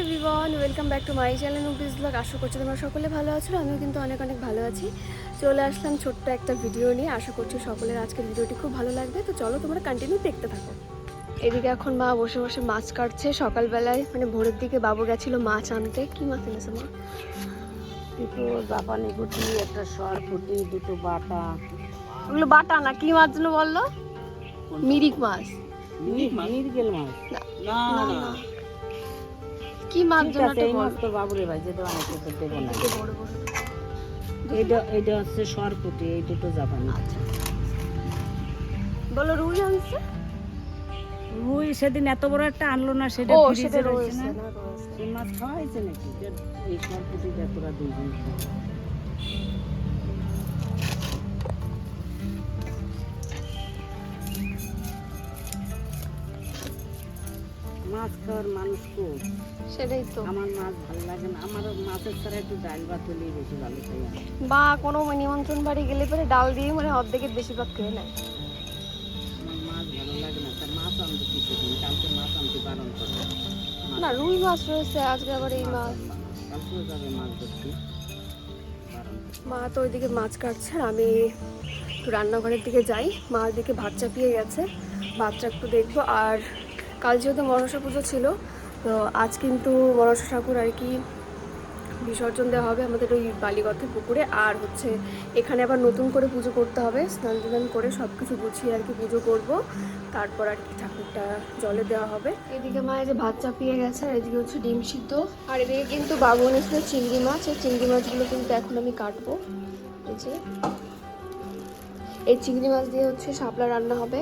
Everyone welcome back to my channel movies blog আশা করছি তোমরা সকলে ভালো আছো আমিও কিন্তু অনেক অনেক ভালো আছি। চলে আসলাম ছোট্ট একটা ভিডিও নিয়ে। আশা করছি সকলের আজকের ভিডিওটি খুব ভালো লাগবে। তো চলো তোমরা কন্টিনিউ দেখতে থাকো। এদিকে এখন মা বসে বসে মাছ কাটছে। সকালবেলায় মানে ভোরের দিকে বাবু গেছিল মাছ আনতে। কি মাছ এনেছে মা? দুটো জাপানি গুটি একটা সরপুটি দুটো বাটা। ওগুলো বাটা না কি মাছ যেন বলল? মিরিক মাছ। মিরিক মাছ। না না, না না। কি মাছ বলল। তো বাবুরে ভাই যেটা অনেক দেবো না। এইটা এইটা হচ্ছে সরপুটি এই দুটো জাপানি। আচ্ছা। বলো রুই আনছে? রুই সেদিন এত বড় একটা আনলো না সেটা ফ্রিজে রয়েছে রয়েছে না? না রয়েছে। সেই নাকি? এই সরপুটিটা তোরা দুজন মাছ খাওয়ার মানুষ খুব সেটাই তো। আমার মাছ ভালো লাগে না। আমার মাছের ছাড়া একটু ডাল ভাত হলেই বেশি ভালো খাই আমি। বা কোনো নিমন্ত্রণ বাড়ি গেলে পরে ডাল দিয়ে মানে অর্ধেকের বেশিরভাগ খেয়ে নেয়। আমার মাছ ভালো লাগে না। তা মাছ আনতে কিছুদিন কালকে মাছ আনতে বারণ করে। না রুই মাছ রয়েছে আজকে আবার এই মাছ কালকেও যাবে মাছ ধরতে। মা তো ওইদিকে মাছ কাটছে আর আমি একটু রান্নাঘরের দিকে যাই। মা ওইদিকে ভাত চাপিয়ে গেছে। ভাতটা একটু দেখব আর কাল যেহেতু মনসা পুজো ছিল, তো আজ কিন্তু মনসা ঠাকুর আর কি বিসর্জন দেওয়া হবে আমাদের ওই বালিগথের পুকুরে। আর হচ্ছে এখানে আবার নতুন করে পুজো করতে হবে, স্নান টান করে সব কিছু গুছিয়ে আর কি পুজো করব। তারপর আর কি ঠাকুরটা জলে দেওয়া হবে। এদিকে মায়ের যে ভাত চাপিয়ে গেছে, আর এদিকে হচ্ছে ডিম সিদ্ধ। আর এদিকে কিন্তু বাবু এনেছিল চিংড়ি মাছ, এই চিংড়ি মাছগুলো কিন্তু এখন আমি কাটবো। এই যে। এই চিংড়ি মাছ দিয়ে হচ্ছে শাপলা রান্না হবে।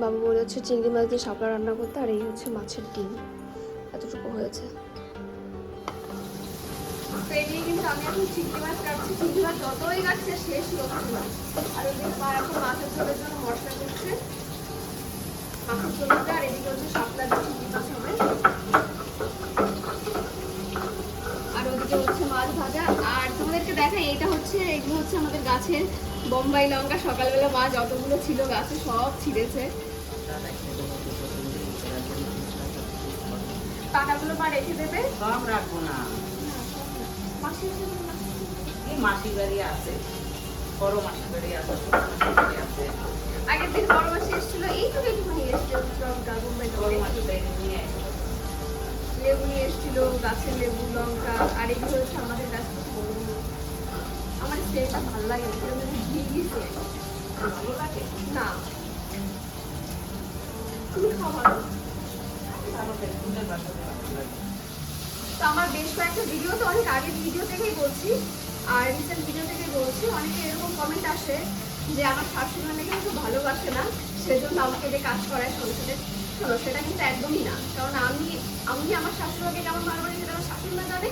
বাবু বলে হচ্ছে চিংড়ি মাছ দিয়ে শাপলা রান্না করতে, আর এই হচ্ছে মাছের ডিম। এতটুকু হয়েছে। আর করছে। আর এদিকে দিয়ে চিংড়ি মাছ হবে। আর ওদিকে হচ্ছে মাছ ভাজা। আর তোমাদেরকে দেখাই এটা হচ্ছে, এগুলো হচ্ছে আমাদের গাছের বোম্বাই লঙ্কা সকালবেলা মা যতগুলো ছিল গাছে সব ছিঁড়েছে। পাতাগুলো মা রেখে দেবে? সব রাখব না। মাসি না। এই মাসি বাড়ি আছে। বড় মাসি বাড়ি আছে আগের দিন বড় মাসি এসেছিল এই তো একটুখানি এসেছিল লঙ্কা বোম্বাই বড় লঙ্কা মাসি বাড়ি নিয়ে। লেবু নিয়ে এসেছিল গাছের লেবু লঙ্কা। তো আমার বেশ কয়েকটা ভিডিও তো অনেক আগের ভিডিও থেকেই বলছি, আর রিসেন্ট ভিডিও থেকেই বলছি, অনেকে এরকম কমেন্ট আসে যে আমার শাশুড়ি নাকি আমাকে ভালোবাসে না, সেজন্য আমাকে দিয়ে কাজ করায় সংসারে। শোনো সেটা কিন্তু একদমই না, কারণ আমি আমি আমার শাশুড়িকে কেমন ভালোবাসি সেটা আমার শাশুড়ি মা জানে,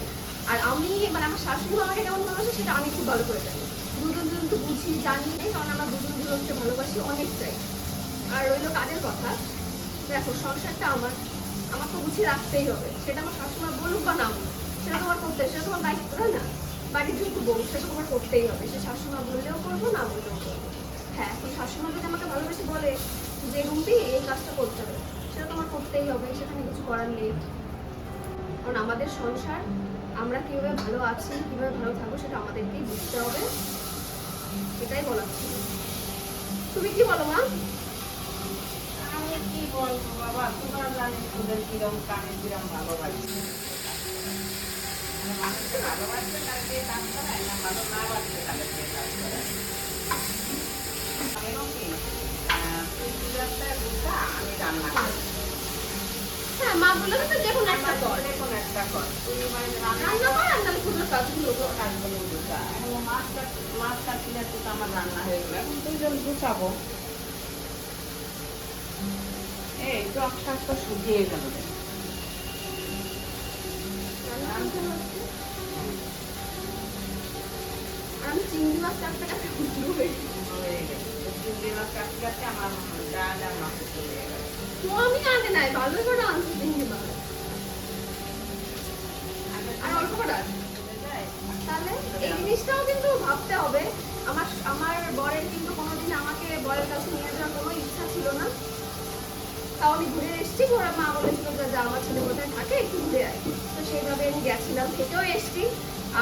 আর আমি মানে আমার শাশুড়ি মা আমাকে কেমন ভালোবাসে সেটা আমি খুব ভালো করে জানি। দুজন দুজন তো বুঝি জানি কারণ আমরা দুজন দুজনকে ভালোবাসি অনেকটাই। আর রইল কাজের কথা। দেখো, সংসারটা আমার। আমার তো গুছিয়ে রাখতেই হবে। সেটা আমার শাশুড়া বলুক বা না সেটা তোমার করতে সেটা তোমার দায়িত্ব, তাই না? বাড়ির যেহেতু বউ, সেটা তোমার করতেই হবে। সে শাশুড়া বললেও করব, না বললেও করব। হ্যাঁ এখন শাশুড়া যদি আমাকে ভালোবেসে বলে যে রুমটি এই কাজটা করতে হবে, সেটা তোমার করতেই হবে। সেখানে কিছু করার নেই। কারণ আমাদের সংসার, আমরা কীভাবে ভালো আছি, কীভাবে ভালো থাকব, সেটা আমাদেরকেই বুঝতে হবে। এটাই ছিল তুমি কি বলো, মা? আমি কি বলব, বাবা? তোমরা জানি তোদের কিরম কানে কিরম ভালোবাসি? মানে মানুষকে ভালোবাসলে তার দিয়ে কাজ করায় না, ভালো না বাসলে তাদের দিয়ে কাজ করায় আমি রান্না করি। হ্যাঁ মা বলল তো যে কোনো একটা কর। যে কোনো একটা কর। মানে রান্না রান্না কর আর নাহলে ক্ষুদ্র কাজগুলো কাজগুলো গুছা এখন মাছ কাট মাছ কাটলে তো আমার রান্না হয়ে গেলো। এখন দুইজন গুছাবো। এই টক শাক শুকিয়ে গেল। আমি চিংড়ি মাছ কাটতে কাটতে হয়ে গেছে। চিংড়ি মাছ কাটতে কাটতে আমার ডাল আর মাছ চলে গেল আমি আনতে নাই ভালো করে আনছি চিংড়ি আর অল্প করে তাহলে এই জিনিসটাও কিন্তু ভাবতে হবে। আমার আমার বরের কিন্তু কোনোদিন আমাকে বরের কাছে নিয়ে যাওয়ার কোনো ইচ্ছা ছিল না। তাও আমি ঘুরে এসেছি। ওরা মা বলেছিল যে যা আমার ছেলে কোথায় থাকে একটু ঘুরে আয়। তো গেছিলাম থেকেও এসছি।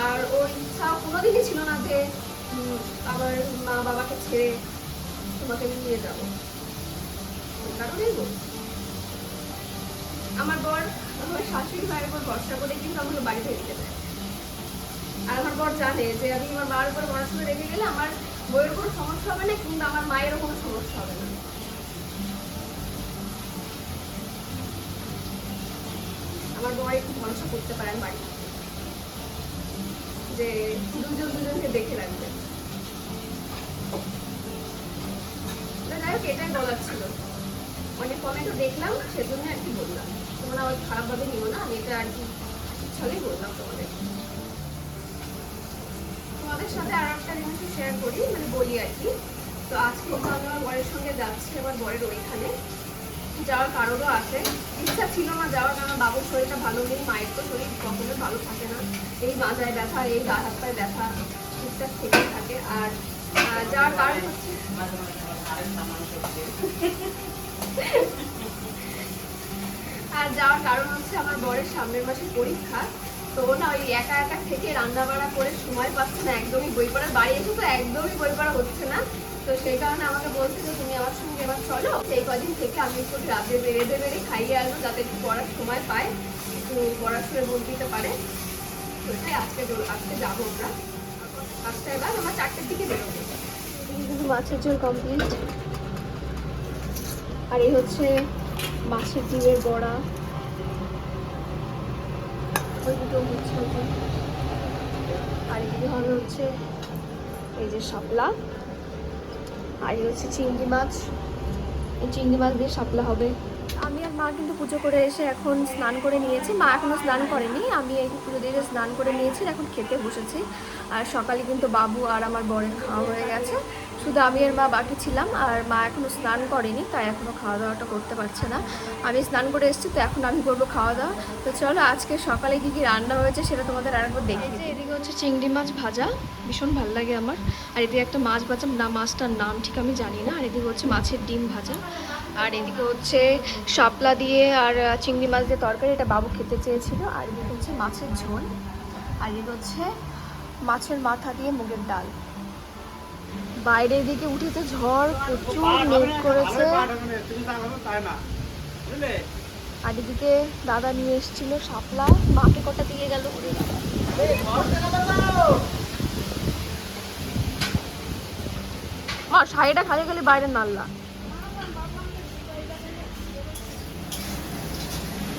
আর ওর ইচ্ছা কোনোদিনই ছিল না যে আমার মা বাবাকে ছেড়ে তোমাকে আমি নিয়ে যাব। কারণেই বলছি। আমার বর, আমার শাশুড়ি মায়ের উপর ভরসা করে কিন্তু আমাকে বাড়িতে রেখে দেয় আর আমার বর জানে যে আমি আমার মার উপর করে রেখে গেলে আমার বইয়ের কোনো সমস্যা হবে না কিন্তু আমার মায়েরও কোনো সমস্যা হবে না। আমার বর একটু ভরসা করতে পারেন বাড়ি। যে দুজন দুজনকে দেখে রাখবে। যাই হোক, এটাই বলার ছিল। অনেক কমেন্টও দেখলাম সেজন্য আর কি বললাম। তোমরা আবার খারাপভাবে নিও না, আমি এটা আর কি ছলেই বললাম তোমাদের। তোমাদের সাথে আর একটা জিনিস শেয়ার করি মানে বলি আর কি। তো আজকে তো আমি আমার বরের সঙ্গে যাচ্ছি, আমার বরের ওইখানে। যাওয়ার কারণও আছে। ইচ্ছা ছিল না যাওয়ার, কারণ বাবুর শরীরটা ভালো নেই, মায়ের তো শরীর কখনো ভালো থাকে না। এই মাজায় ব্যথা, এই গা হাত পায়ে ব্যথা টুকটাক থেকে থাকে। আর যাওয়ার কারণ হচ্ছে আর যাওয়ার কারণ হচ্ছে আমার বরের সামনের মাসে পরীক্ষা। তো না, ওই একা একা থেকে রান্না বান্না করে সময় পাচ্ছে না, একদমই বই পড়ার বাড়ি এসে তো একদমই বই পড়া হচ্ছে না। তো সেই কারণে আমাকে বলছে যে, তুমি আমার সঙ্গে এবার চলো। সেই কদিন থেকে আমি একটু রাতে বেড়ে বেড়ে খাইয়ে আসব, যাতে একটু পড়ার সময় পায় একটু পড়াশোনা বল দিতে পারে। তো এটাই আজকে আজকে যাব আমরা। আজকে এবার আমার চারটের দিকে বেরোবো। মাছের ঝোল কমপ্লিট আর এই হচ্ছে মাছের ডিমের বড়া। দুটো হচ্ছে আর এদিকে হবে হচ্ছে এই যে শাপলা। আর এই হচ্ছে চিংড়ি মাছ। এই চিংড়ি মাছ দিয়ে শাপলা হবে। আমি আর মা কিন্তু পুজো করে এসে এখন স্নান করে নিয়েছি। মা এখনও স্নান করেনি। আমি এই পুজো দিয়ে স্নান করে নিয়েছি, এখন খেতে বসেছি। আর সকালে কিন্তু বাবু আর আমার বরের খাওয়া হয়ে গেছে। শুধু আমি আর মা বাকি ছিলাম আর মা এখনও স্নান করেনি, তাই এখনও খাওয়া দাওয়াটা করতে পারছে না। আমি স্নান করে এসেছি, তো এখন আমি করব খাওয়া দাওয়া তো চলো, আজকে সকালে কী কী রান্না হয়েছে সেটা তোমাদের আরেকবার দেখি এদিকে হচ্ছে চিংড়ি মাছ ভাজা, ভীষণ ভালো লাগে আমার। আর এদিকে একটা মাছ ভাজা, না, মাছটার নাম ঠিক আমি জানি না। আর এদিকে হচ্ছে মাছের ডিম ভাজা। আর এদিকে হচ্ছে শাপলা দিয়ে আর চিংড়ি মাছ দিয়ে তরকারি, এটা বাবু খেতে চেয়েছিল। আর এদিকে হচ্ছে মাছের ঝোল। আর এদিকে হচ্ছে মাছের মাথা দিয়ে মুগের ডাল। বাইরের দিকে উঠেছে, ঝড় প্রচুর মেঘ করেছে। আর এদিকে দাদা নিয়ে এসেছিল শাপলা, মাকে কটা দিয়ে গেল মা, শাড়িটা খালি খালি বাইরে নাল্লা।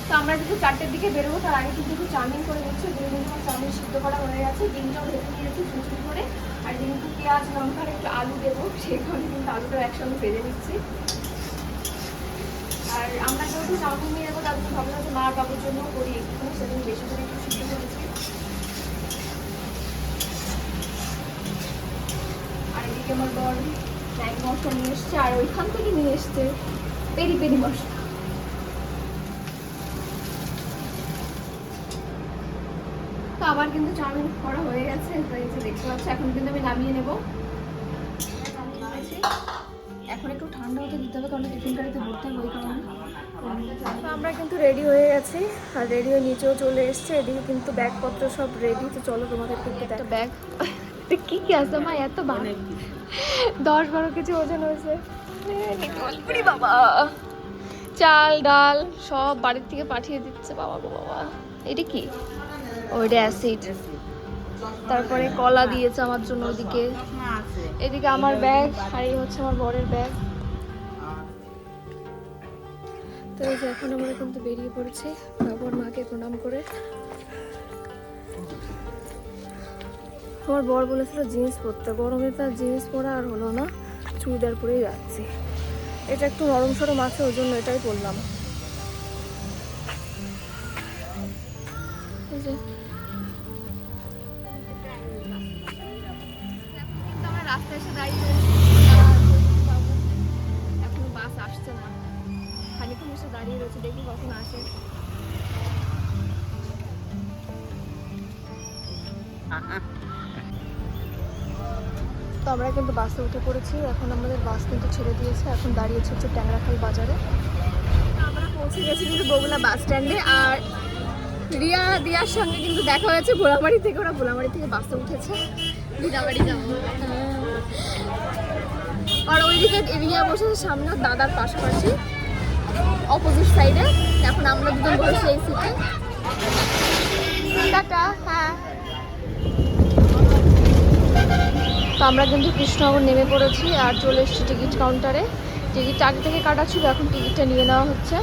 তো আমরা কিন্তু চারটের দিকে বেরোবো, তার আগে কিন্তু একটু চাউমিন করে দিচ্ছি দুই দিন চাউমিন সিদ্ধ করা হয়ে গেছে। ডিমটাও ঢেকে দিয়েছি চুচুরি করে। আর কিন্তু পেঁয়াজ লঙ্কার একটু আলু দেবো কারণে কিন্তু আলুটা একসঙ্গে ভেজে নিচ্ছি। আর আমরা যেহেতু চাউমিন নিয়ে যাব তার জন্য ভাবলাম যে মা বাবুর জন্য করি একটু সেদিন বেশি করে একটু সিদ্ধ করেছি আর এদিকে আমার বর ম্যাগি মশলা নিয়ে এসছে, আর ওইখান থেকে নিয়ে এসছে পেরি পেরি মশলা তো আমার কিন্তু চাউমিন করা হয়ে গেছে তো এই যে দেখতে পাচ্ছি এখন কিন্তু আমি নামিয়ে নেব। এখন একটু ঠান্ডা হতে দিতে হবে কারণ টিফিন গাড়িতে ভরতে হবে ওই কারণে। তো আমরা কিন্তু রেডি হয়ে গেছি আর রেডি হয়ে নিচেও চলে এসছে এদিকে কিন্তু ব্যাগপত্র সব রেডি তো চলো তোমাদের কিন্তু একটা ব্যাগ কি কি আছে মা এত বানে দশ বারো কেজি ওজন হয়েছে। বাবা। চাল ডাল সব বাড়ির থেকে পাঠিয়ে দিচ্ছে বাবা গো বাবা। এটা কি? ওইটা অ্যাসিড তারপরে কলা দিয়েছে আমার জন্য ওদিকে। এদিকে আমার ব্যাগ আর এই হচ্ছে আমার বরের ব্যাগ তো এই যে এখন আমরা কিন্তু বেরিয়ে পড়েছি। বাবার মাকে প্রণাম করে। আমার বর বলেছিল জিন্স পরতে। গরমে তার জিন্স পরা আর হলো না। চুড়িদার পরেই যাচ্ছি। এটা একটু নরম সরম আছে, ওই জন্য এটাই পরলাম। আমরা রাস্তায় এসে দাঁড়িয়ে। এখনও বাস আসছে না এসে দাঁড়িয়ে রয়েছে দেখি কখন আসে তো আমরা কিন্তু বাসে উঠে পড়েছি। এখন আমাদের বাস কিন্তু ছেড়ে দিয়েছে। এখন দাঁড়িয়েছে হচ্ছে ট্যাংরাখাল বাজারে। আমরা পৌঁছে গেছি কিন্তু বগুলা বাস স্ট্যান্ডে। আর রিয়া দিয়ার সঙ্গে কিন্তু দেখা হয়েছে ভোলাবাড়ি থেকে ওরা ভোলাবাড়ি থেকে বাসে উঠেছে। দিদাবাড়ি যাব। আর ওইদিকে রিয়া বসেছে সামনে দাদার পাশাপাশি অপোজিট সাইডে এখন আমরা দুজন বসে এই সিটে টাটা হ্যাঁ। তো আমরা কিন্তু কৃষ্ণনগর নেমে পড়েছি আর চলে এসেছি টিকিট কাউন্টারে টিকিট আগে থেকে কাটা ছিল এখন টিকিটটা নিয়ে নেওয়া হচ্ছে।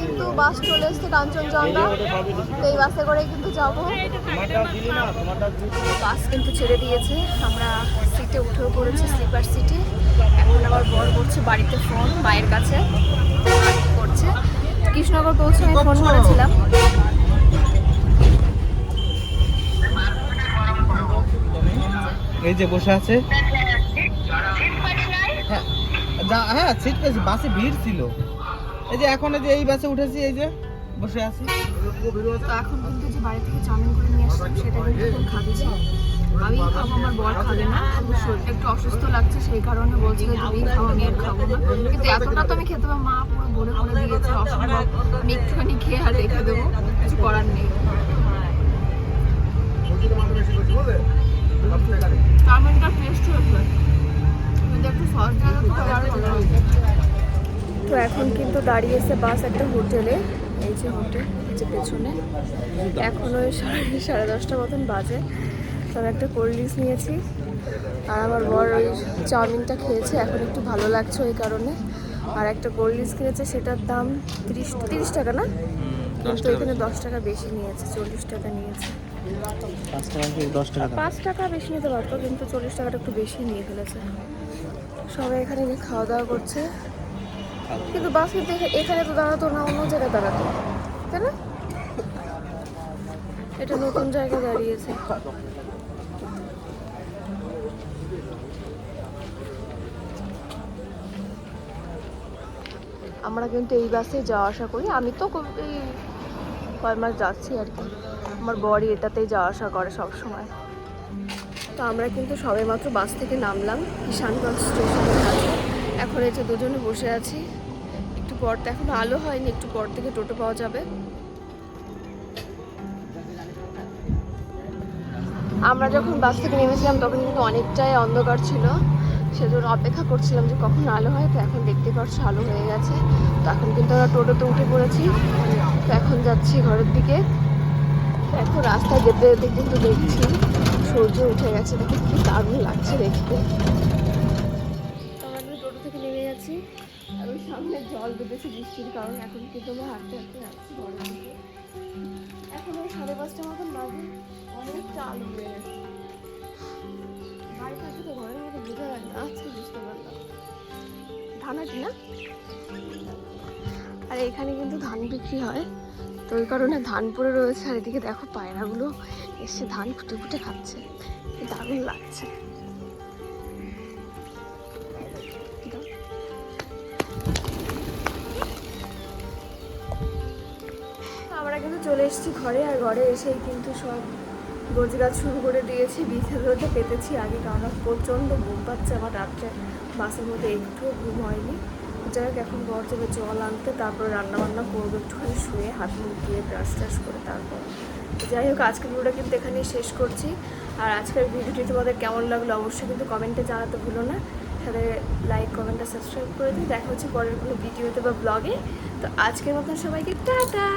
কিন্তু বাস চলে এসছে কাঞ্চনজঙ্ঘা। তো এই বাসে করে কিন্তু যাব। বাস কিন্তু ছেড়ে দিয়েছে। আমরা সিটে উঠেও পড়েছি স্লিপার সিটে এখন আবার বর করছে বাড়িতে ফোন মায়ের কাছে। করছে? কৃষ্ণনগর পৌঁছে আমি ফোন করেছিলাম। এই যে বসে আছে। হ্যাঁ যা- হ্যাঁ সিট পেয়েছি বাসে ভিড় ছিল। এই যে এখন যে এই বাসে উঠেছি, এই যে বসে আছি। তো এখন কিন্তু যে বাড়ি থেকে চাউমিন করে নিয়ে আসলাম, সেটা কিন্তু এখন আমি খাব, আমার বর খাবে না। শরীরটা একটু অসুস্থ লাগছে, সেই কারণে বলছে যে, তুমি খাব কিন্তু এতটা আমি খেতে পারব মা পুরো বলে করে দিয়েছে, অসম্ভব। আমি খেয়ে আর রেখে দেবো, কিছু করার নেই। তো এখন কিন্তু দাঁড়িয়েছে বাস একটা হোটেলে এই যে হোটেল এই যে পেছনে। এখন ওই সাড়ে সাড়ে দশটা মতন বাজে। তো আমি একটা কোল্ড ড্রিঙ্কস নিয়েছি। আর আমার বর ওই চাউমিনটা খেয়েছে এখন একটু ভালো লাগছে ওই কারণে। আর একটা কোল্ড ড্রিঙ্কস কিনেছে সেটার দাম তিরিশ তিরিশ টাকা না? কিন্তু এখানে দশ টাকা বেশি নিয়েছে চল্লিশ টাকা নিয়েছে। পাঁচ টাকা কি দশ টাকা পাঁচ টাকা বেশি নিতে পারতো কিন্তু চল্লিশ টাকাটা একটু বেশি নিয়ে ফেলেছে। সবাই এখানে খাওয়া দাওয়া করছে। কিন্তু বাস কিন্তু এখানে তো দাঁড়াতো না, অন্য জায়গায় দাঁড়াতো। তাই না? এটা নতুন জায়গায় দাঁড়িয়েছে। আমরা কিন্তু এই বাসে যাওয়া আসা করি। আমি তো এই কয় মাস যাচ্ছি আর কি। আমার বড়ি এটাতেই যাওয়া আসা করে সব সময় তো আমরা কিন্তু সবে মাত্র বাস থেকে নামলাম কিষানগঞ্জ স্টেশনের কাছে। এখন এই যে দুজনে বসে আছি। একটু পর তো এখন আলো হয়নি, একটু পর থেকে টোটো পাওয়া যাবে। আমরা যখন বাস থেকে নেমেছিলাম, তখন কিন্তু অনেকটাই অন্ধকার ছিল। সেজন্য অপেক্ষা করছিলাম যে কখন আলো হয়, তো এখন দেখতে পাচ্ছ আলো হয়ে গেছে। তো এখন কিন্তু আমরা টোটোতে উঠে পড়েছি। তো এখন যাচ্ছি ঘরের দিকে। এখন রাস্তায় যেতে যেতে কিন্তু দেখছি সূর্য উঠে গেছে। দেখে কি দারুণ লাগছে দেখতে। সামনে জল বেঁধেছে বৃষ্টির কারণে, এখন কিন্তু আমরা হাঁটতে হাঁটতে যাচ্ছি দিকে। এখন ওই সাড়ে পাঁচটা মতন বাজে অনেকটা আলো হয়ে গেছে। বাড়ি তো ঘরের মধ্যে বোঝা যায় না, আজকে বুঝতে পারলাম। না? আর এখানে কিন্তু ধান বিক্রি হয়। তো ওই কারণে ধান পড়ে রয়েছে, আর এদিকে দেখো পায়রাগুলো এসে ধান ফুটে ফুটে খাচ্ছে। দারুণ লাগছে। এসেছি ঘরে আর ঘরে এসেই কিন্তু সব রোজগার শুরু করে দিয়েছি। বিছে রোদে পেতেছি আগে কারণ প্রচণ্ড ঘুম পাচ্ছে আমার রাত্রে। বাসের মধ্যে একটুও ঘুম হয়নি। যাই হোক, এখন ঘর যাবে জল আনতে, তারপর রান্না বান্না করব, একটুখানি শুয়ে হাত মুখ দিয়ে ব্রাশ ট্রাশ করে তারপর। যাই হোক, আজকের ভিডিওটা কিন্তু এখানেই শেষ করছি। আর আজকের ভিডিওটি তোমাদের কেমন লাগল অবশ্যই কিন্তু কমেন্টে জানাতে ভুলো না। সাথে লাইক কমেন্ট আর সাবস্ক্রাইব করে দিই দেখা হচ্ছে পরের কোনো ভিডিওতে বা ব্লগে তো আজকের মতন সবাইকে টাটা!